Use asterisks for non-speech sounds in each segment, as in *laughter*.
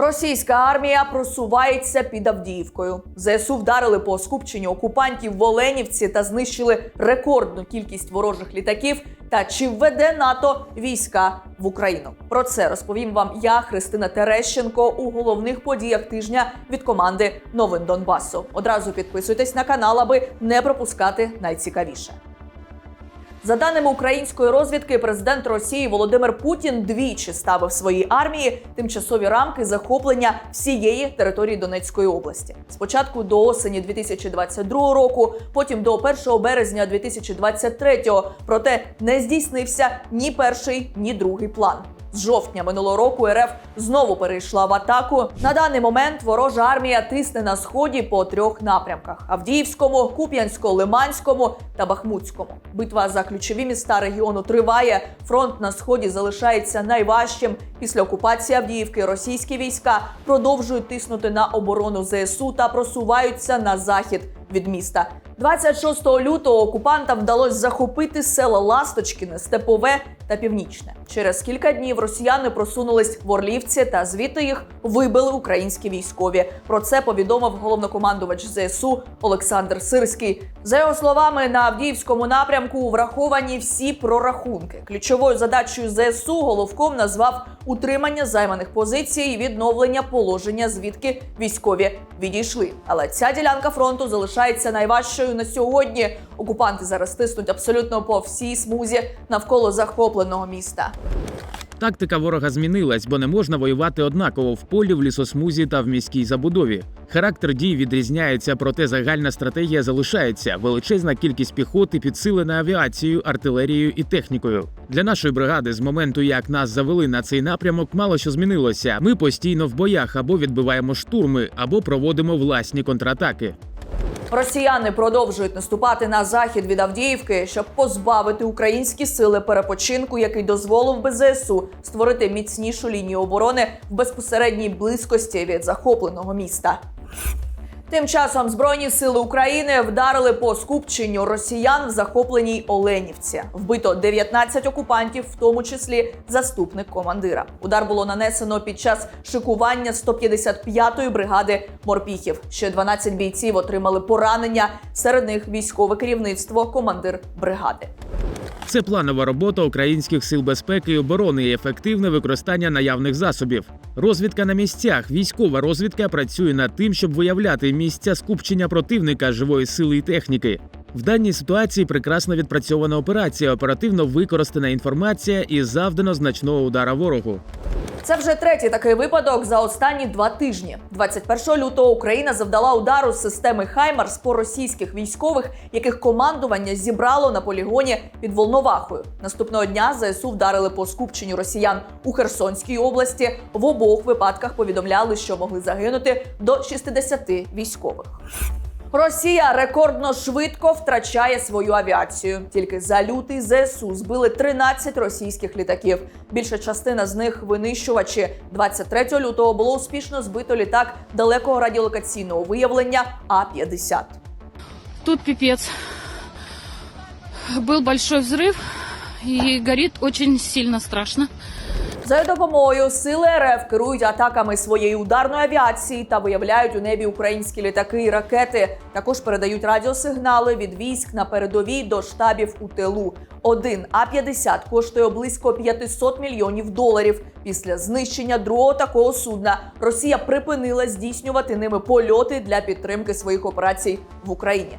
Російська армія просувається під Авдіївкою. ЗСУ вдарили по скупченню окупантів в Оленівці та знищили рекордну кількість ворожих літаків. Та чи введе НАТО війська в Україну? Про це розповім вам я, Христина Терещенко, у головних подіях тижня від команди Новин Донбасу. Одразу підписуйтесь на канал, аби не пропускати найцікавіше. За даними української розвідки, президент Росії Володимир Путін двічі ставив своїй армії тимчасові рамки захоплення всієї території Донецької області. Спочатку до осені 2022 року, потім до 1 березня 2023. Проте не здійснився ні перший, ні другий план. З жовтня минулого року РФ знову перейшла в атаку. На даний момент ворожа армія тисне на сході по трьох напрямках: Авдіївському, Куп'янсько-Лиманському та Бахмутському. Битва за ключові міста регіону триває. Фронт на сході залишається найважчим. Після окупації Авдіївки російські війська продовжують тиснути на оборону ЗСУ та просуваються на захід від міста. 26 лютого окупантам вдалося захопити села Ласточкіне, Степове та Північне. Через кілька днів росіяни просунулись в Орлівці та звідти їх вибили українські військові. Про це повідомив головнокомандувач ЗСУ Олександр Сирський. За його словами, на Авдіївському напрямку враховані всі прорахунки. Ключовою задачею ЗСУ головком назвав утримання займаних позицій і відновлення положення, звідки військові відійшли. Але ця ділянка фронту залишається найважчою на сьогодні. Окупанти зараз тиснуть абсолютно по всій смузі навколо захопленого міста. Тактика ворога змінилась, бо не можна воювати однаково в полі, в лісосмузі та в міській забудові. Характер дій відрізняється, проте загальна стратегія залишається. Величезна кількість піхоти підсилена авіацією, артилерією і технікою. Для нашої бригади з моменту, як нас завели на цей напрямок, мало що змінилося. Ми постійно в боях або відбиваємо штурми, або проводимо власні контратаки. Росіяни продовжують наступати на захід від Авдіївки, щоб позбавити українські сили перепочинку, який дозволив би ЗСУ створити міцнішу лінію оборони в безпосередній близькості від захопленого міста. Тим часом Збройні сили України вдарили по скупченню росіян в захопленій Оленівці. Вбито 19 окупантів, в тому числі заступник командира. Удар було нанесено під час шикування 155-ї бригади морпіхів. Ще 12 бійців отримали поранення. Серед них військове керівництво, командир бригади. Це планова робота українських сил безпеки і оборони і ефективне використання наявних засобів. Розвідка на місцях. Військова розвідка працює над тим, щоб виявляти місця скупчення противника живої сили і техніки. В даній ситуації прекрасно відпрацьована операція, оперативно використана інформація і завдано значного удара ворогу. Це вже третій такий випадок за останні два тижні. 21 лютого Україна завдала удару з системи Хаймарс по російських військових, яких командування зібрало на полігоні під Волновахою. Наступного дня ЗСУ вдарили по скупченню росіян у Херсонській області. В обох випадках повідомляли, що могли загинути до 60 військових. Росія рекордно швидко втрачає свою авіацію. Тільки за лютий ЗСУ збили 13 російських літаків. Більша частина з них винищувачі. 23 лютого було успішно збито літак далекого радіолокаційного виявлення А-50. Тут пипец. Был большой взрыв и горит очень сильно страшно. За допомогою сили РФ керують атаками своєї ударної авіації та виявляють у небі українські літаки і ракети. Також передають радіосигнали від військ на передовій до штабів у тилу. Один А-50 коштує близько 500 мільйонів доларів. Після знищення другого такого судна Росія припинила здійснювати ними польоти для підтримки своїх операцій в Україні.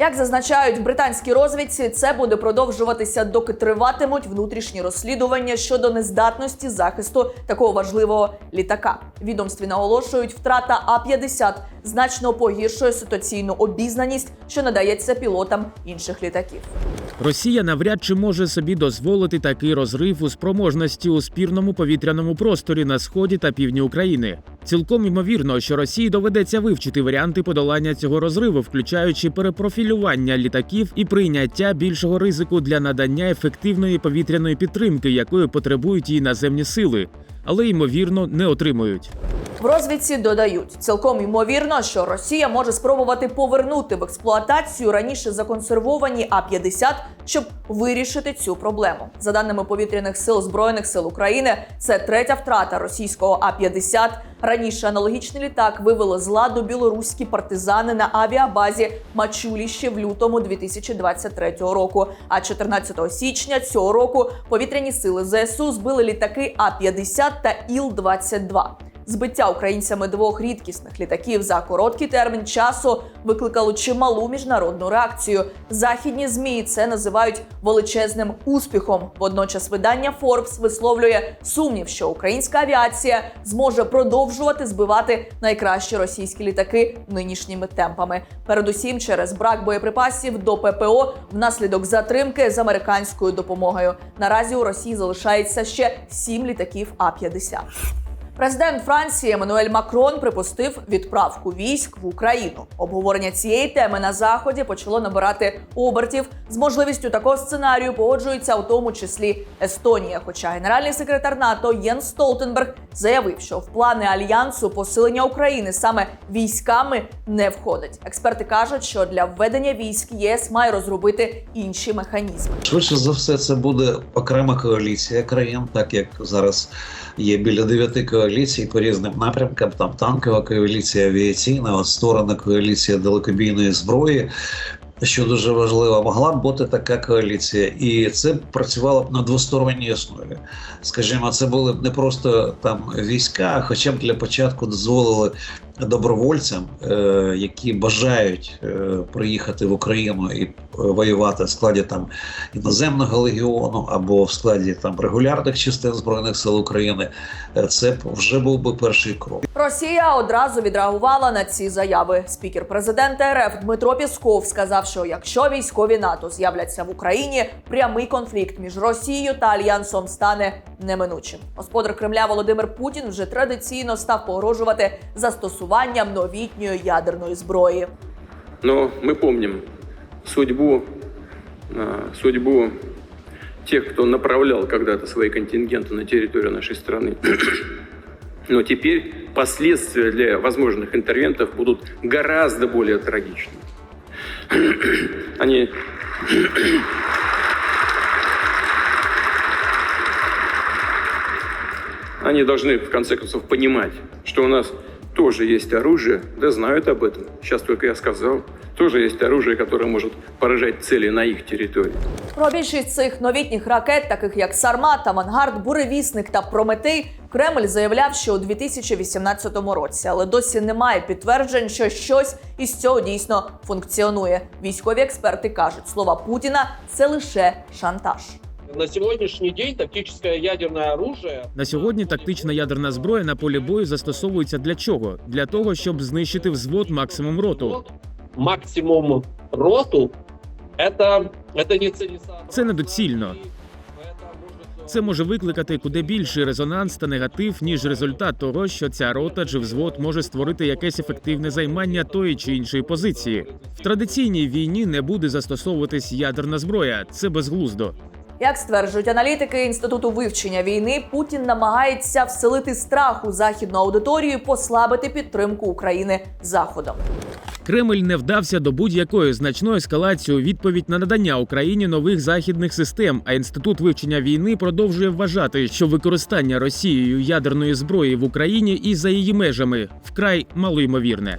Як зазначають в британській розвідці, це буде продовжуватися, доки триватимуть внутрішні розслідування щодо нездатності захисту такого важливого літака. Відомстві наголошують, втрата А-50 значно погіршує ситуаційну обізнаність, що надається пілотам інших літаків. Росія навряд чи може собі дозволити такий розрив у спроможності у спірному повітряному просторі на сході та півдні України. Цілком ймовірно, що Росії доведеться вивчити варіанти подолання цього розриву, включаючи перепрофілювання літаків і прийняття більшого ризику для надання ефективної повітряної підтримки, якої потребують її наземні сили, але ймовірно не отримують. В розвідці додають цілком ймовірно, що Росія може спробувати повернути в експлуатацію раніше законсервовані А-50, щоб вирішити цю проблему. За даними повітряних сил збройних сил України, це третя втрата російського А-50 Раніше аналогічний літак вивели з ладу білоруські партизани на авіабазі Мачулі ще в лютому 2023 року. А 14 січня цього року повітряні сили ЗСУ збили літаки А-50 та Іл-22. Збиття українцями двох рідкісних літаків за короткий термін часу викликало чималу міжнародну реакцію. Західні змі це називають величезним успіхом. Водночас видання Forbes висловлює сумнів, що українська авіація зможе продовжувати збивати найкращі російські літаки нинішніми темпами. Передусім через брак боєприпасів до ППО внаслідок затримки з американською допомогою. Наразі у Росії залишається ще сім літаків А-50. Президент Франції Еммануель Макрон припустив відправку військ в Україну. Обговорення цієї теми на заході почало набирати обертів. З можливістю такого сценарію погоджується у тому числі Естонія. Хоча генеральний секретар НАТО Єн Столтенберг заявив, що в плани альянсу посилення України саме військами не входить. Експерти кажуть, що для введення військ ЄС має розробити інші механізми. Швидше за все, це буде окрема коаліція країн, так як зараз є біля дев'яти коаліцій по різним напрямкам. Там танкова коаліція, авіаційна, от створена коаліція далекобійної зброї. Що дуже важливо, могла б бути така коаліція, і це працювало б на двосторонній основі. Скажімо, це були б не просто там війська, хоча б для початку дозволили добровольцям, е, які бажають е, приїхати в Україну і е, воювати в складі там іноземного легіону або в складі там регулярних частин збройних сил України. Це вже був би перший крок. Росія одразу відреагувала на ці заяви. Спікер президента РФ Дмитро Пісков сказав, що якщо військові НАТО з'являться в Україні, прямий конфлікт між Росією та альянсом стане неминучим. Господар Кремля Володимир Путін вже традиційно став погрожувати застосуванням новітньої ядерної зброї. Но мы помним судьбу, а, судьбу тех, кто направлял когда-то свои контингенты на территорию нашей страны. Но теперь последствия для возможных интервентов будут гораздо более трагичны. *clears throat* Они *clears throat* Они должны, в конце концов, понимать, что у нас тоже есть оружие, да знают об этом. Сейчас только я сказал. Тоже есть оружие, которое может поражать цели на их территории. Про більшість цих новітніх ракет, таких як Сармат, Авангард, Буревісник та Прометей, Кремль заявляв, що у 2018 році, але досі немає підтверджень, що щось із цього дійсно функціонує. Військові експерти кажуть, слова Путіна це лише шантаж. На сегодняшний день тактическое ядерное оружие На сьогодні тактична ядерна зброя на полі бою застосовується для чого? Для того, щоб знищити взвод максимум роту. максимум роту это, это не целесообразно. Це недоцільно. Это может, Це може викликати куди більший резонанс та негатив, ніж результат того, що ця рота чи взвод може створити якесь ефективне займання тої чи іншої позиції. В традиційній війні не буде застосовуватись ядерна зброя. Це безглуздо. Як стверджують аналітики інституту вивчення війни, Путін намагається вселити страх у західну аудиторію, і послабити підтримку України заходом. Кремль не вдався до будь-якої значної ескалації у відповідь на надання Україні нових західних систем. А інститут вивчення війни продовжує вважати, що використання Росією ядерної зброї в Україні і за її межами вкрай малоймовірне.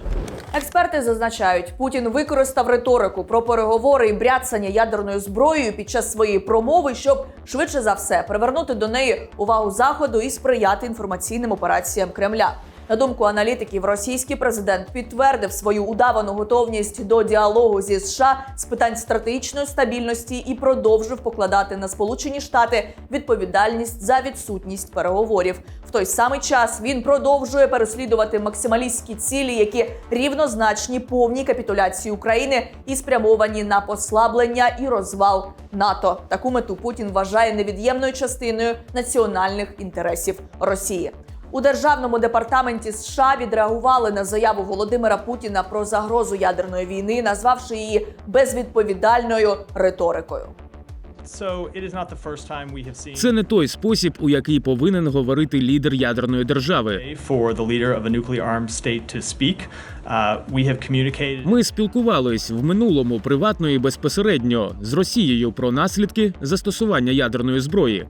Експерти зазначають, Путін використав риторику про переговори і бряцання ядерною зброєю під час своєї промови, щоб швидше за все привернути до неї увагу заходу і сприяти інформаційним операціям Кремля. На думку аналітиків, російський президент підтвердив свою удавану готовність до діалогу зі США з питань стратегічної стабільності і продовжив покладати на Сполучені Штати відповідальність за відсутність переговорів. В той самий час він продовжує переслідувати максималістські цілі, які рівнозначні повній капітуляції України і спрямовані на послаблення і розвал НАТО. Таку мету Путін вважає невід'ємною частиною національних інтересів Росії. У державному департаменті США відреагували на заяву Володимира Путіна про загрозу ядерної війни, назвавши її безвідповідальною риторикою. Це не той спосіб, у який повинен говорити лідер ядерної держави. Uh, Ми спілкувались в минулому приватно і безпосередньо з Росією про наслідки застосування ядерної зброї.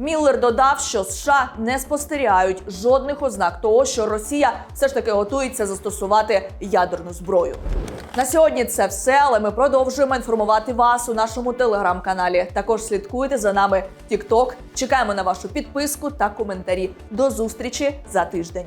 Міллер додав, що США не спостерігають жодних ознак того, що Росія все ж таки готується застосувати ядерну зброю. На сьогодні це все, але ми продовжуємо інформувати вас у нашому телеграм-каналі. Також слідкуйте за нами TikTok. Чекаємо на вашу підписку та коментарі. До зустрічі за тиждень.